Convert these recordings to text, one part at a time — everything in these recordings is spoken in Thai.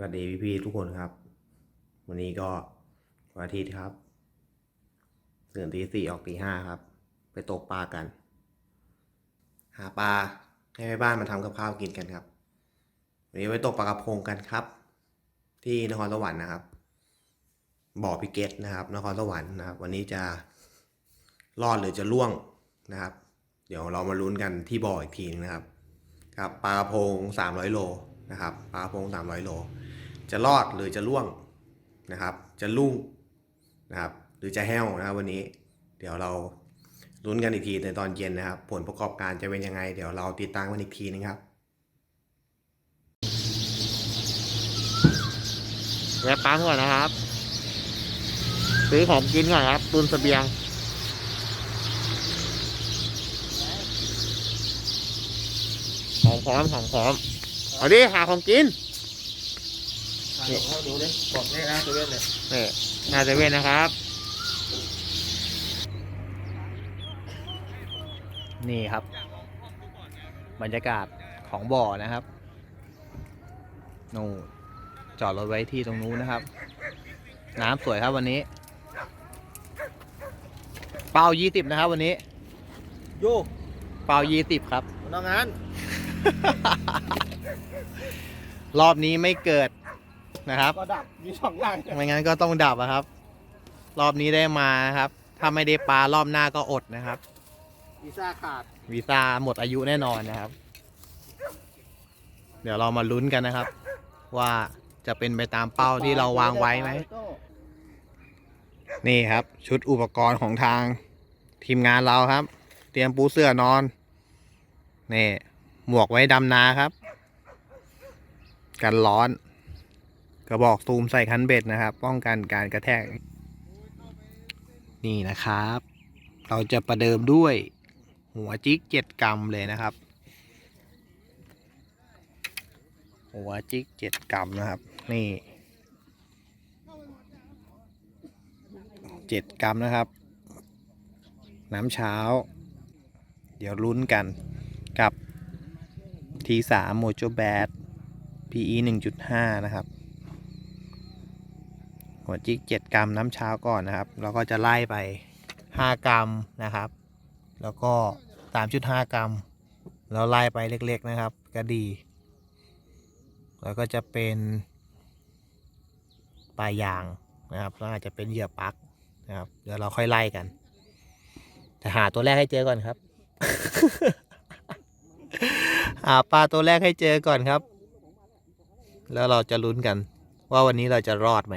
สวัสดีพี่ๆทุกคนครับ วันนี้ก็วันอาทิตย์ครับตื่นตีสี่ออกตีห้าครับ ไปตกปลากัน หาปลาให้แม่บ้านมาทำกับข้าวกินกันครับ วันนี้ไปตกปลากระพงกันครับ ที่นครสวรรค์นะครับ บ่อพิเกตนะครับ นครสวรรค์นะครับ วันนี้จะรอดหรือจะล่วงนะครับ เดี๋ยวเรามาลุ้นกันที่บ่ออีกทีนึงนะครับ ครับปลากระพง300โล นะครับปลากระพง300โล จะรอดหรือจะล่วงนะครับ จะลุ่งนะครับ หรือจะแห้วนะครับวันนี้ เดี๋ยวเราลุ้นกันอีกทีในตอนเย็นนะครับ ผลประกอบการจะเป็นยังไง เดี๋ยวเราติดตามกันอีกทีนึงครับแวะปั๊มก่อนนะครับ ซื้อของกินก่อนครับตุนเสบียงของพร้อมของพร้อม เอาดิหาของกินนี่ดูดิบอกนี่นะตัวเล่นเลยนี่หนาเซเว่นนะครับ นี่ครับ บรรยากาศของบ่อนะครับนู่นจอดรถไว้ที่ตรงนู้นนะครับ น้ำสวยครับวันนี้ เป้ายี่สิบนะครับวันนี้ โย่เป้ายี่สิบครับน้องงาน รอบนี้ไม่เกิดนะครับ ก็ดับมีสองอย่างไม่งั้นก็ต้องดับอะครับ รอบนี้ได้มานะครับ ถ้าไม่ได้ปลารอบหน้าก็อดนะครับ วีซ่าขาดวีซ่าหมดอายุแน่นอนนะครับ เดี๋ยวเรามาลุ้นกันนะครับ ว่าจะเป็นไปตามเป้าที่เราวางไว้ไหม นี่ครับ ชุดอุปกรณ์ของทางทีมงานเราครับ เตรียมปูเสื้อนอน นี่ หมวกไว้ดำนาครับ กันร้อน กระบอกซูมใส่คันเบ็ดนะครับ ป้องกันการกระแทก นี่นะครับ เราจะประเดิมด้วยหัวจิกเจ็ดกรัมเลยนะครับ หัวจิกเจ็ดกรัมนะครับ นี่เจ็ดกรัมนะครับ น้ำเช้า เดี๋ยวลุ้นกันกับ T3 Mojo Bad PE 1.5 นะครับ หัวจิก 7 กรัมน้ำเช้าก่อนนะครับ แล้วก็จะไล่ไป 5 กรัมนะครับ แล้วก็ 3.5 กรัม แล้วไล่ไปเล็กๆนะครับ ก็ดี แล้วก็จะเป็นปลายยางนะครับ แล้วอาจจะเป็นเหยื่อปลักนะครับ เดี๋ยวเราค่อยไล่กัน แต่หาตัวแรกให้เจอก่อนครับ หาปลาตัวแรกให้เจอก่อนครับ แล้วเราจะลุ้นกัน ว่าวันนี้เราจะรอดไหม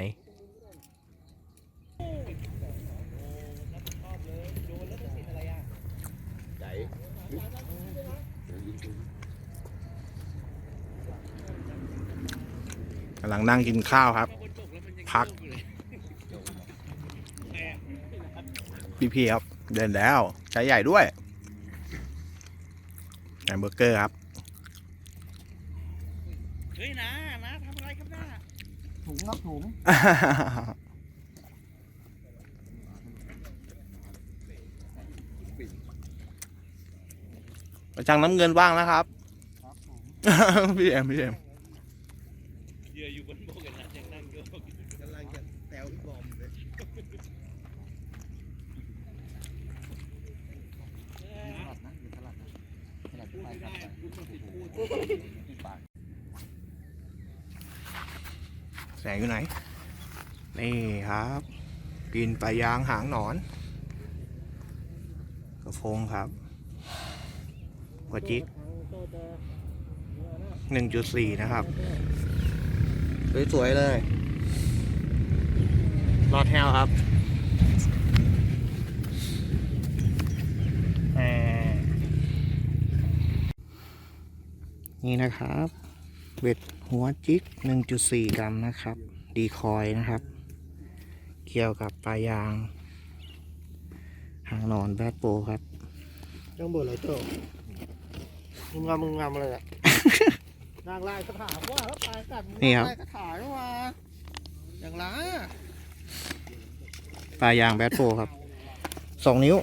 กำลังนั่งกินข้าวครับ พัก พี่พี่ๆครับ เดินแล้ว ใช้ใหญ่ด้วยแฮมเบอร์เกอร์ครับ เฮ้ย นะนะทำอะไรครับน้าถุงครับถุงประจังน้ำเงินว่างนะครับ พี่เอ็มพี่เอ็มเหยื่ออยู่บนบกกันนะยังนั่งอยู่กำลังจะแซวพี่บอมเลย แสงอยู่ไหน นี่ครับ กินปลายางหางหนอน กระพงครับหัวจิกหนึ่งจุดสี่นะครับ สวย ๆ เลยรอดแฮวครับแหมนี่นะครับ เบ็ดหัวจิก 1.4 กรัมนะครับ ดีคอยนะครับ เกี่ยวกับปลายาง หางหนอนแบดโปครับจังบ่นเลยโจ้มึงงามมึงงามอะไรอะ นางลายคาถาว่าแล้วตายกัดนี่ครับลายคาถาด้วยว่าอย่างไรปลายางแบดโปครับสองนิ้ว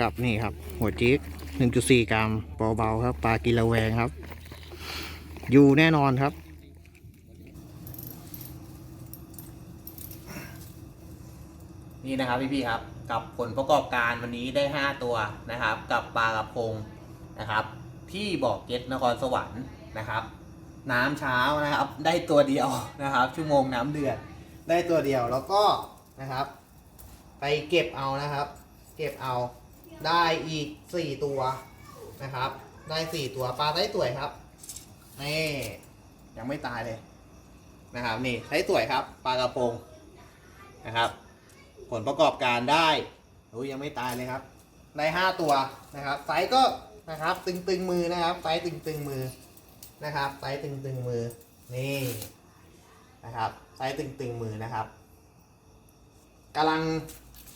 กับนี่ครับ หัวจิก 1.4 กรัมเบาๆครับ ปลากินระแวงครับ อยู่แน่นอนครับ นี่นะครับพี่พี่ครับ กับผลประกอบการวันนี้ได้ 5 ตัวนะครับ กับปลากระพงนะครับ ที่บ่อเก็ตนครสวรรค์นะครับ น้ำเช้านะครับ ได้ตัวเดียวนะครับ ชั่วโมงน้ำเดือดได้ตัวเดียวแล้วก็นะครับ ไปเก็บเอานะครับ เก็บเอาได้อีก 4 ตัวนะครับ ได้ 4 ตัวปลาได้สวยครับ นี่ยังไม่ตายเลยนะครับนี่ไส้ต่วยครับปลากระพงนะครับ ผลประกอบการได้โอ้ยยังไม่ตายเลยครับได้5ตัวนะครับ ไซส์ก็นะครับตึงตึงๆมือนะครับไซส์ตึงตึงๆมือนะครับไซส์ตึงตึงๆมือนี่นะครับไซส์ตึงตึงๆมือนะครับกำลัง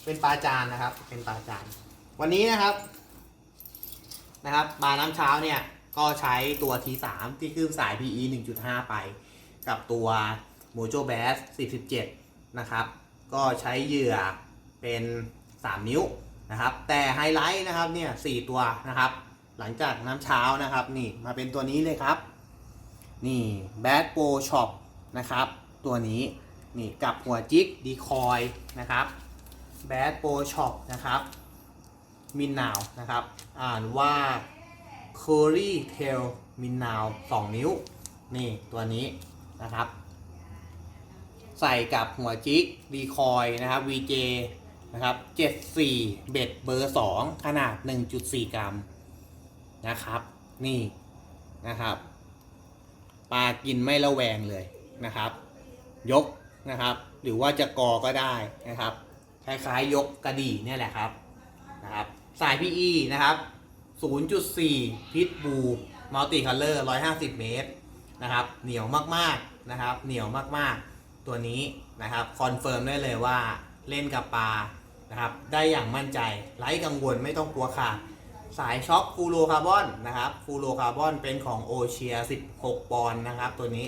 เป็นปลาจานนะครับ เป็นปลาจาน วันนี้นะครับนะครับปลาน้ำเช้าเนี่ย ก็ใช้ตัว T3 ที่คลื่นสาย PE 1.5 ไป กับตัว Mojo Bass 47นะครับ ก็ใช้เหยื่อเป็น 3 นิ้วนะครับ แต่ไฮไลท์นะครับเนี่ยสตัวนะครับ หลังจากน้ำเช้านะครับนี่มาเป็นตัวนี้เลยครับ นี่ Bad Pro Shop นะครับ ตัวนี้นี่กับหัวจิกดีคอยนะครับ Bad Pro Shop นะครับมินนาวนะครับ อ่านว่า Curry Tail มินนาว2นิ้ว นี่ตัวนี้นะครับ ใส่กับหัวจิกดีคอยนะครับ VJ นะครับ 74 เบ็ดเบอร์ 2 ขนาด 1.4 กรัมนะครับ นี่นะครับ ปลากินไม่ระแวงเลยนะครับ ยกนะครับ หรือว่าจะกอก็ได้นะครับ คล้ายๆยกกระดี่เนี่ยแหละครับนะครับ สาย PE นะครับ 0.4 พิทบูมัลติคัลเลอร์ 150 เมตรนะครับ เหนียวมากๆนะครับ เหนียวมากๆ ตัวนี้นะครับ คอนเฟิร์มได้เลยว่าเล่นกับปลานะครับ ได้อย่างมั่นใจ ไร้กังวลไม่ต้องกลัวขาด สายช็อคฟูโรคาร์บอนนะครับ ฟูโรคาร์บอนเป็นของโอเชีย 16 ปอนด์นะครับ ตัวนี้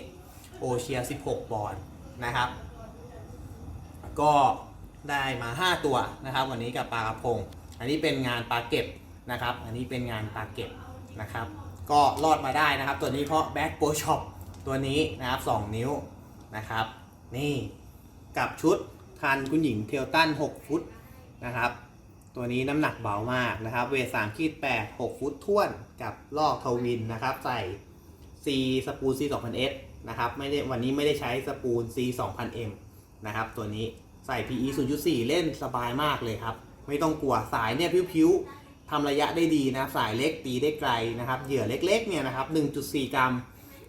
โอเชีย 16 ปอนด์นะครับ ก็ได้มา 5 ตัวนะครับ วันนี้กับปลากระพง อันนี้เป็นงานปลาเก็บ นะครับ อันนี้เป็นงานปาเก็บนะครับ ก็รอดมาได้นะครับ ตัวนี้เพราะแบ็คโปช็อปตัวนี้นะครับ2นิ้วนะครับ นี่กับชุดคันคุณหญิงเทลตัน 6 ฟุตนะครับ ตัวนี้น้ำหนักเบามากนะครับ เวท3ขีด8 6ฟุตท้วนกับลอกทวินนะครับ ใส่ C สปูล C 2 0 0 S นะครับไม่ได้วันนี้ไม่ได้ใช้สปูล C 2 0 0 M นะครับ ตัวนี้ใส่ PE 0.4 เล่นสบายมากเลยครับ ไม่ต้องกลัวสายเนี่ยพิ้วๆ ทำระยะได้ดีนะสายเล็กตีได้ไกลนะครับเหยื่อเล็กๆเนี่ยนะครับ1.4 กรัม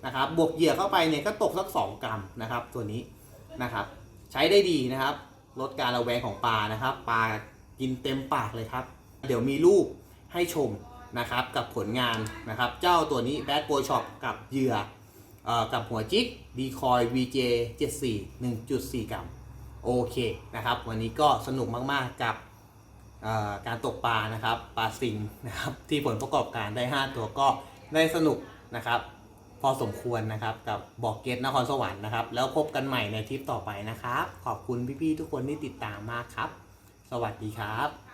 นะครับบวกเหยื่อเข้าไปเนี่ยก็ตกสัก 2 กรัมนะครับตัวนี้นะครับใช้ได้ดีนะครับ ลดการระแวงของปลานะครับปลากินเต็มปากเลยครับ เดี๋ยวมีรูปให้ชมนะครับกับผลงานนะครับเจ้าตัวนี้ Bad Boy Shop กับเหยื่อเอ่อกับหัวจิกดีคอย VJ 74 1.4 กรัมโอเคนะครับ วันนี้ก็สนุกมาก ๆ กับ การตกปลานะครับปลาซิงนะครับที่ผลประกอบการได้ 5 ตัวก็ได้สนุกนะครับ พอสมควรนะครับกับบอกเกตนครสวรรค์นะครับ แล้วพบกันใหม่ในทริปต่อไปนะครับ ขอบคุณพี่ๆทุกคนที่ติดตามมากครับ สวัสดีครับ